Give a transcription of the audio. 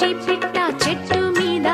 పిట్టా చెట్టు మీద